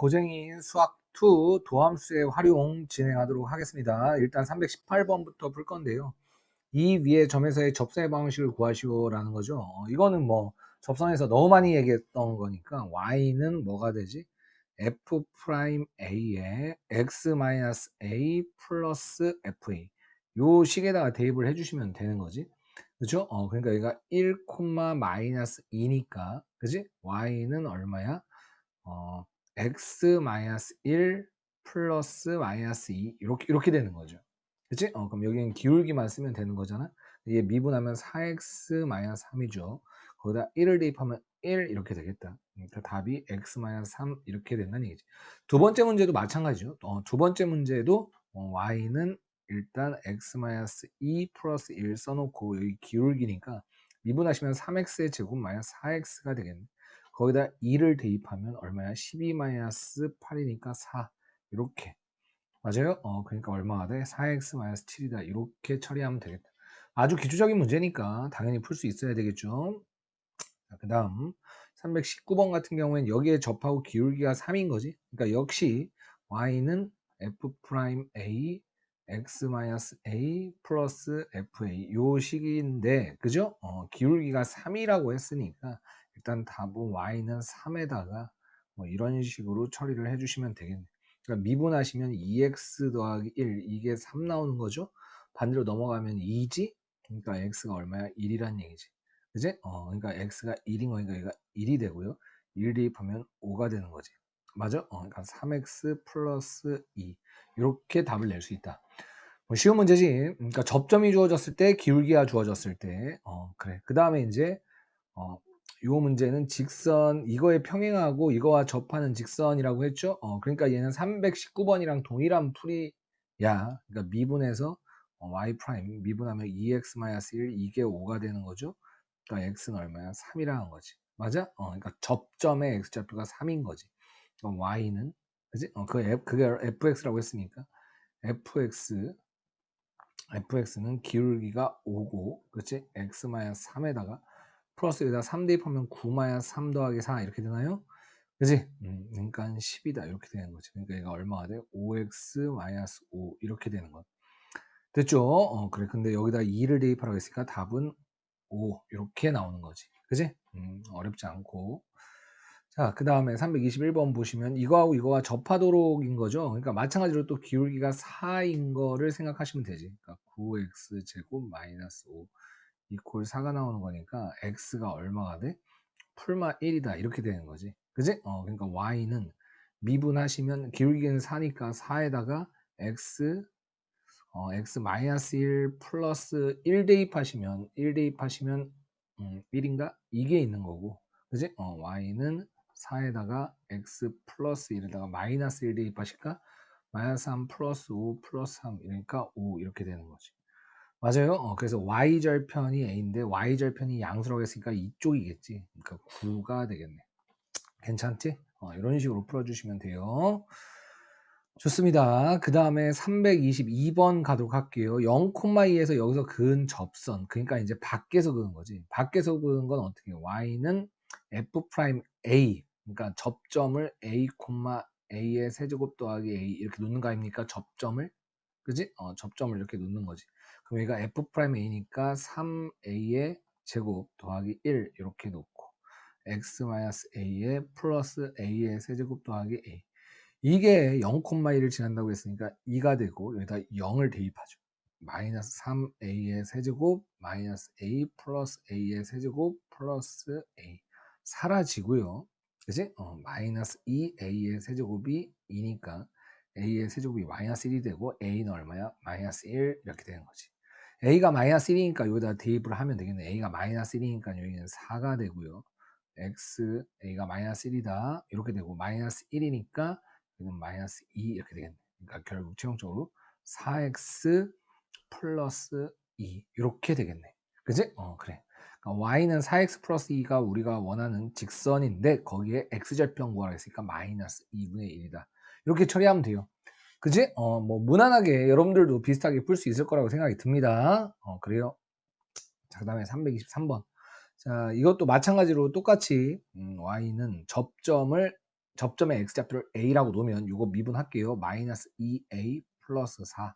고쟁이 수학 2 도함수의 활용 진행하도록 하겠습니다. 일단 318번부터 풀 건데요. 이 위에 점에서의 접선의 방식을 구하시오라는 거죠. 어, 이거는 뭐 접선에서 너무 많이 얘기했던 거니까 y는 뭐가 되지? f 프라임 a에 x 마이너스 a 플러스 fa 요 식에다가 대입을 해주시면 되는 거지. 그죠? 어, 그러니까 얘가 1, 마이너스 2니까 그지? y는 얼마야? 어, x 마이너스 1 플러스 마이너스 2 이렇게 이렇게 되는 거죠. 그치? 어, 그럼 여기는 기울기만 쓰면 되는 거잖아. 이게 미분하면 4x 마이너스 3이죠. 거기다 1을 대입하면 1 이렇게 되겠다. 그러니까 답이 x 마이너스 3 이렇게 된다는 얘기지. 두 번째 문제도 마찬가지죠. 어, 두 번째 문제도 어, y는 일단 x 마이너스 2 플러스 1 써놓고 여기 기울기니까 미분하시면 3x의 제곱 마이너스 4x가 되겠네. 거기다 2를 대입하면 얼마야? 12-8이니까 4 이렇게 맞아요? 어 그러니까 얼마가 돼? 4x-7이다 이렇게 처리하면 되겠다 아주 기초적인 문제니까 당연히 풀 수 있어야 되겠죠 그 다음 319번 같은 경우에는 여기에 접하고 기울기가 3인 거지 그러니까 역시 y는 f'(a) x-a 플러스 fa 요 식인데 그죠? 어, 기울기가 3이라고 했으니까 일단 답은 y는 3에다가 뭐 이런 식으로 처리를 해주시면 되겠네요. 그러니까 미분하시면 2x 더하기 1 이게 3 나오는 거죠. 반대로 넘어가면 2지. 그러니까 x가 얼마야? 1이란 얘기지. 그지? 어, 그러니까 x가 1인 거니까 얘가 1이 되고요. 1 대입하면 5가 되는 거지. 맞아? 어, 그러니까 3x 플러스 2 이렇게 답을 낼 수 있다. 뭐 쉬운 문제지. 그러니까 접점이 주어졌을 때, 기울기가 주어졌을 때, 어, 그래. 그 다음에 이제 어, 이 문제는 직선 이거에 평행하고 이거와 접하는 직선이라고 했죠. 어, 그러니까 얘는 319번이랑 동일한 풀이야. 그러니까 미분해서 어, y 프라임 미분하면 2x-1 이게 5가 되는 거죠. 그러니까 x는 얼마야? 3이라는 거지. 맞아? 어, 그러니까 접점의 x좌표가 3인 거지. 그럼 y는 그지? 어, 그 그게 fx라고 했으니까 fx fx는 기울기가 5고 그렇지? x-3에다가 플러스 여기다 3 대입하면 9 마이너스 3 더하기 4 이렇게 되나요? 그지? 음, 그러니까 10이다 이렇게 되는 거지. 그러니까 얘가 얼마가 돼? 5x 마이너스 5 이렇게 되는 거. 됐죠? 어, 그래. 근데 여기다 2를 대입하라고 했으니까 답은 5 이렇게 나오는 거지. 그지? 음, 어렵지 않고. 자, 그 다음에 321번 보시면 이거하고 이거와 접하도록인 거죠. 그러니까 마찬가지로 또 기울기가 4인 거를 생각하시면 되지. 그러니까 9x 제곱 마이너스 5 이퀄 4가 나오는 거니까 x가 얼마가 돼? 풀마 1이다 이렇게 되는 거지 그지? 어 그러니까 y는 미분하시면 기울기는 4니까 4에다가 x 어, x 마이너스 1 플러스 1 대입하시면 1 대입하시면 음, 1인가? 이게 있는 거고 그지? 어, y는 4에다가 x 플러스 1에다가 마이너스 1 대입하실까? 마이너스 3 플러스 5 플러스 3 이러니까 5 이렇게 되는 거지 맞아요. 어, 그래서 y절편이 a인데 y절편이 양수라고 했으니까 이쪽이겠지. 그러니까 9가 되겠네. 괜찮지? 어, 이런 식으로 풀어주시면 돼요. 좋습니다. 그 다음에 322번 가도록 할게요. 0,2에서 여기서 그은 접선. 그러니까 이제 밖에서 그은 거지. 밖에서 그은 건 어떻게? y는 f'(a). 그러니까 접점을 a, a의 세제곱 더하기 a 이렇게 놓는 거 아닙니까? 접점을. 그지? 어, 접점을 이렇게 놓는 거지. 그럼 얘가 f'a니까 3a의 제곱 더하기 1 이렇게 놓고 x-a의 플러스 a의 세제곱 더하기 a 이게 0,1을 지난다고 했으니까 2가 되고 여기다 0을 대입하죠. 마이너스 3a의 세제곱 마이너스 a 플러스 a의 세제곱 플러스 a 사라지고요. 그지? 어, 마이너스 2a의 세제곱이 2니까 a의 세제곱이 마이너스 1이 되고 a는 얼마야? 마이너스 1 이렇게 되는 거지. a가 마이너스 1이니까 여기다 대입을 하면 되겠네. a가 마이너스 1이니까 여기는 4가 되고요. x a가 마이너스 1이다 이렇게 되고 마이너스 1이니까 여기는 마이너스 2 이렇게 되겠네. 그러니까 결국 최종적으로 4x 플러스 2 이렇게 되겠네. 그지? 어 그래. 그러니까 y는 4x 플러스 2가 우리가 원하는 직선인데 거기에 x절편 구하라 했으니까 마이너스 2분의 1이다. 이렇게 처리하면 돼요. 그지? 어, 뭐, 무난하게 여러분들도 비슷하게 풀 수 있을 거라고 생각이 듭니다. 어, 그래요. 자, 그 다음에 323번. 자, 이것도 마찬가지로 똑같이, 음, y는 접점을 접점의 x좌표를 a라고 놓으면 요거 미분할게요. 마이너스 2a 플러스 4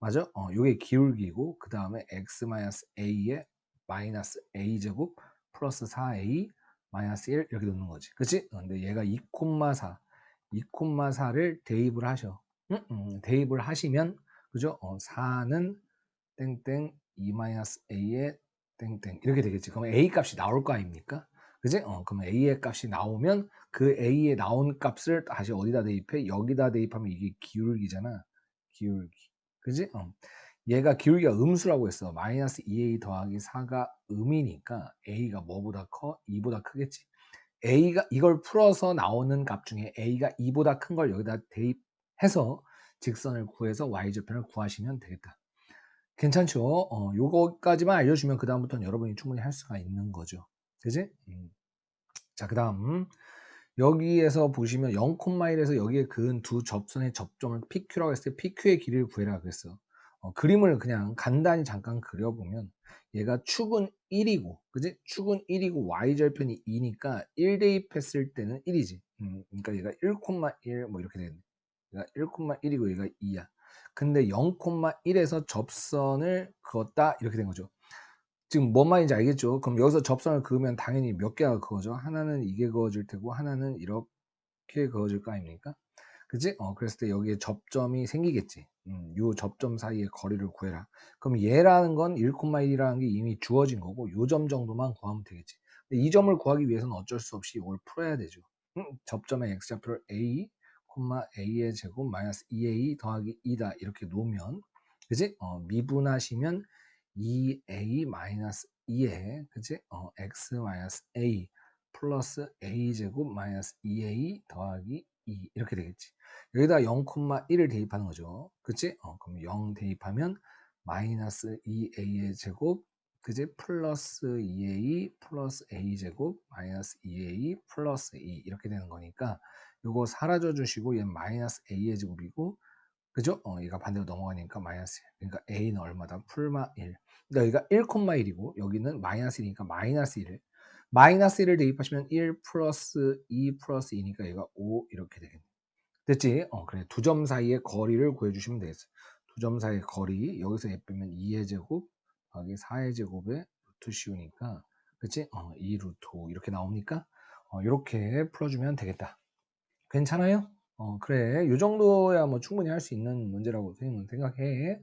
맞아? 어, 요게 기울기고 그 다음에 x 마이너스 a에 마이너스 a제곱 플러스 4a 마이너스 1 이렇게 놓는 거지. 그치? 어, 근데 얘가 2,4 2,4를 대입을 하셔. 음, 음, 대입을 하시면 그죠? 어, 4는 땡땡 2 마이너스 a에 땡땡 이렇게 되겠지. 그러면 a 값이 나올 거 아닙니까? 그지? 어, 그러면 a의 값이 나오면 그 a에 나온 값을 다시 어디다 대입해? 여기다 대입하면 이게 기울기잖아. 기울기. 그지? 어. 얘가 기울기가 음수라고 했어. 마이너스 2a 더하기 4가 음이니까 a가 뭐보다 커? 2보다 크겠지. A가 이걸 풀어서 나오는 값 중에 a가 2보다 큰 걸 여기다 대입해서 직선을 구해서 y좌표를 구하시면 되겠다. 괜찮죠? 어, 요거까지만 알려주면 그 다음부터는 여러분이 충분히 할 수가 있는 거죠. 그지? 음. 자, 그 다음 여기에서 보시면 0,1에서 여기에 그은 두 접선의 접점을 PQ라고 했을 때 PQ의 길이를 구해라 그랬어. 어, 그림을 그냥 간단히 잠깐 그려보면 얘가 축은 1이고 그지? 축은 1이고 y절편이 2니까 1 대입했을 때는 1이지. 음, 그러니까 얘가 1,1 뭐 이렇게 되는 얘가 1,1이고 얘가 2야. 근데 0,1에서 접선을 그었다 이렇게 된 거죠. 지금 뭔 말인지 알겠죠? 그럼 여기서 접선을 그으면 당연히 몇 개가 그어져? 하나는 이게 그어질 테고 하나는 이렇게 그어질 거 아닙니까? 그지? 어, 그랬을 때 여기에 접점이 생기겠지. 음, 요 접점 사이의 거리를 구해라. 그럼 얘라는 건 1,1이라는 게 이미 주어진 거고 요 점 정도만 구하면 되겠지. 근데 이 점을 구하기 위해서는 어쩔 수 없이 이걸 풀어야 되죠. 음, 점점의 x좌표를 a, a의 제곱 마이너스 2a 더하기 2다 이렇게 놓으면 그지? 어, 미분하시면 2a 마이너스 2에 그지? 어, x 마이너스 a 플러스 a 제곱 마이너스 2a 더하기 2 이렇게 되겠지. 여기다 0,1을 대입하는 거죠. 그치? 어, 그럼 0 대입하면 마이너스 2a의 제곱 그지? 플러스 2a 플러스 a 제곱 마이너스 2a 플러스 2 이렇게 되는 거니까 요거 사라져 주시고 얘는 마이너스 a의 제곱이고 그죠? 어, 얘가 반대로 넘어가니까 마이너스 1. 그러니까 a는 얼마다? 풀마 1. 그러니까 여기가 1,1이고 여기는 마이너스 1이니까 마이너스 1을 마이너스 1을 대입하시면 1 플러스 2 플러스 2니까 얘가 5 이렇게 되겠네. 됐지? 어, 그래. 두 점 사이의 거리를 구해주시면 되겠어. 두점 사이의 거리 여기서 얘 빼면 2의 제곱 더하기 4의 제곱에 루트 씌우니까 그치? 어, 2 루트 5 이렇게 나옵니까? 어, 이렇게 풀어주면 되겠다. 괜찮아요? 어, 그래. 요 정도야 뭐 충분히 할 수 있는 문제라고 선생님은 생각해.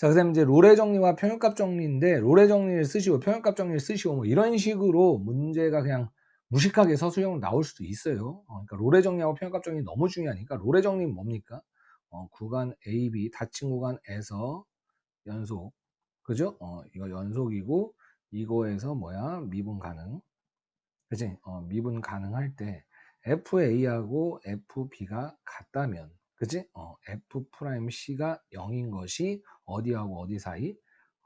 자, 그 다음에 이제 롤의 정리와 평균값 정리인데, 롤의 정리를 쓰시고 평균값 정리를 쓰시고 뭐 이런 식으로 문제가 그냥 무식하게 서술형으로 나올 수도 있어요. 어, 그러니까 롤의 정리하고 평균값 정리 너무 중요하니까 롤의 정리는 뭡니까? 어, 구간 AB, 닫힌 구간에서 연속. 그죠? 어, 이거 연속이고, 이거에서 뭐야? 미분 가능. 그지? 어, 미분 가능할 때 FA하고 FB가 같다면 그지? 어, F'C가 0인 것이 어디하고 어디 사이?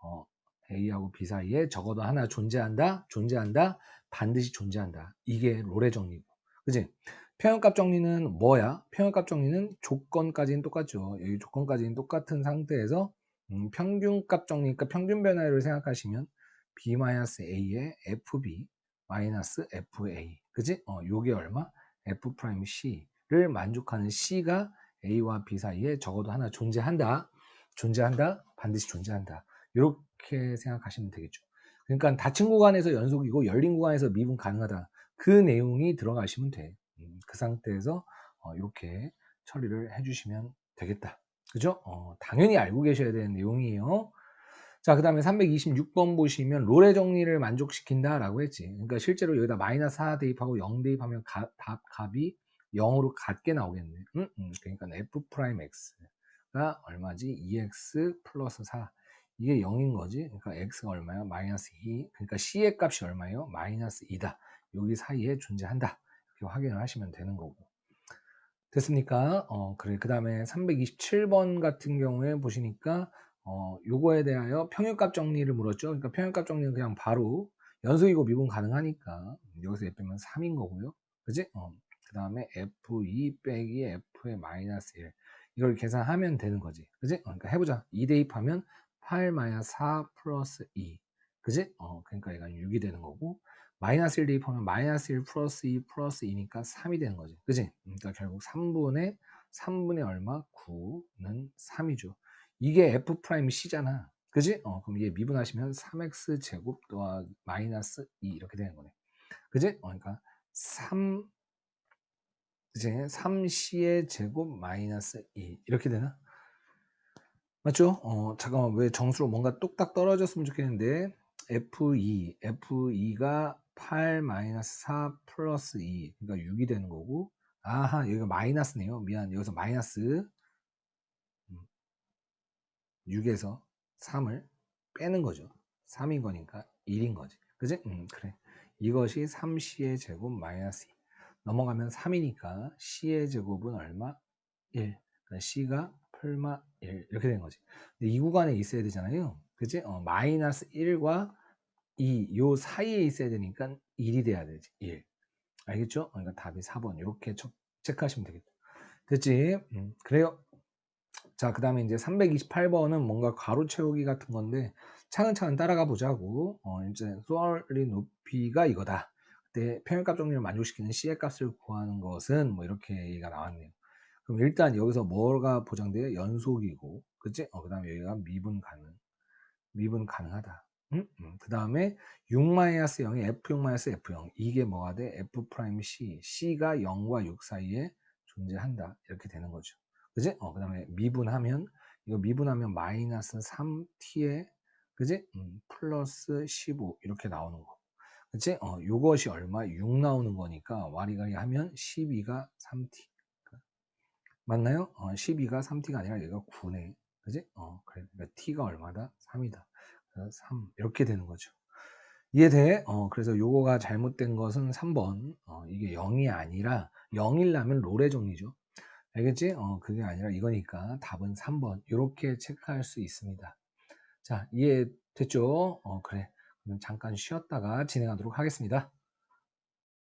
어, A하고 B 사이에 적어도 하나 존재한다? 존재한다? 반드시 존재한다. 이게 롤의 정리고. 그지? 평형값 정리는 뭐야? 평형값 정리는 조건까지는 똑같죠. 여기 조건까지는 똑같은 상태에서 음, 평균값 정리니까 평균 변화를 생각하시면 B-A의 FB 마이너스 FA. 그지? 어, 요게 얼마? F'C를 만족하는 C가 A와 B 사이에 적어도 하나 존재한다. 존재한다. 반드시 존재한다. 이렇게 생각하시면 되겠죠. 그러니까 닫힌 구간에서 연속이고 열린 구간에서 미분 가능하다. 그 내용이 들어가시면 돼. 음, 그 상태에서 어, 이렇게 처리를 해주시면 되겠다. 그죠? 어, 당연히 알고 계셔야 되는 내용이에요. 자, 그 다음에 326번 보시면 롤의 정리를 만족시킨다 라고 했지. 그러니까 실제로 여기다 마이너스 4 대입하고 0 대입하면 가, 답, 값이 0으로 같게 나오겠네. 음, 음, 그러니까 f 프라임 x가 얼마지? 2x 플러스 4. 이게 0인 거지. 그러니까 x가 얼마야? 마이너스 2. 그러니까 c의 값이 얼마예요? 마이너스 2다. 여기 사이에 존재한다. 이렇게 확인을 하시면 되는 거고. 됐습니까? 어, 그래. 그 다음에 327번 같은 경우에 보시니까 어, 요거에 대하여 평균값 정리를 물었죠. 그러니까 평균값 정리는 그냥 바로 연속이고 미분 가능하니까 여기서 빼면 3인 거고요. 그지? 어, 그 다음에 F2 빼기 F의 마이너스 1 이걸 계산하면 되는 거지. 그지? 어, 그러니까 해보자. 2 대입하면 8 마이너스 4 플러스 2 그지? 어, 그러니까 얘가 6이 되는 거고 마이너스 1 대입하면 마이너스 1 플러스 2 플러스 2니까 3이 되는 거지. 그지? 그러니까 결국 3분의 3분의 얼마? 9는 3이죠. 이게 f 프라임 c잖아. 그지? 어, 그럼 이게 미분하시면 3x 제곱 또한 마이너스 2 이렇게 되는 거네. 그지? 어, 그러니까 3 이제 3c의 제곱 마이너스 2 이렇게 되나? 맞죠? 어, 잠깐만. 왜 정수로 뭔가 뚝딱 떨어졌으면 좋겠는데. F2, F2가 8 마이너스 4 플러스 2 그러니까 6이 되는 거고. 아하 여기가 마이너스네요. 미안. 여기서 마이너스. 6에서 3을 빼는 거죠. 3인 거니까 1인 거지. 그지? 음 그래. 이것이 3c의 제곱 마이너스 2 넘어가면 3이니까 c의 제곱은 얼마? 1 그러니까 c가 풀마 1 이렇게 되는 거지 근데 이 구간에 있어야 되잖아요 그지? 어, 마이너스 1과 2, 요 사이에 있어야 되니까 1이 돼야 되지 1 알겠죠? 그러니까 답이 4번 이렇게 체크하시면 되겠다 됐지? 음, 그래요 자, 그 다음에 이제 328번은 뭔가 가로 채우기 같은 건데 차근차근 따라가 보자고. 어, 이제 수월리 높이가 이거다. 그때 평균값 정리를 만족시키는 C의 값을 구하는 것은 뭐 이렇게 얘기가 나왔네요. 그럼 일단 여기서 뭐가 보장돼요? 연속이고, 그치? 어, 그 다음에 여기가 미분 가능. 미분 가능하다. 음? 음. 그 다음에 6-0에 F6-F0. 이게 뭐가 돼? F'C. C가 0과 6 사이에 존재한다. 이렇게 되는 거죠. 그지? 어, 그 다음에 미분하면, 이거 미분하면 마이너스 3t에, 그지? 음, 플러스 15 이렇게 나오는 거. 그치? 어, 요것이 얼마? 6 나오는 거니까 와리가리 하면 12가 3t. 맞나요? 어, 12가 3t가 아니라 얘가 9네. 그지? 어. 그러니까 t가 얼마다? 3이다. 그래서 3. 이렇게 되는 거죠. 이해돼? 어, 그래서 요거가 잘못된 것은 3번. 어, 이게 0이 아니라 0이라면 롤의 정리죠. 알겠지? 어, 그게 아니라 이거니까 답은 3번. 이렇게 체크할 수 있습니다. 자, 이해 됐죠? 어, 그래. 잠깐 쉬었다가 진행하도록 하겠습니다.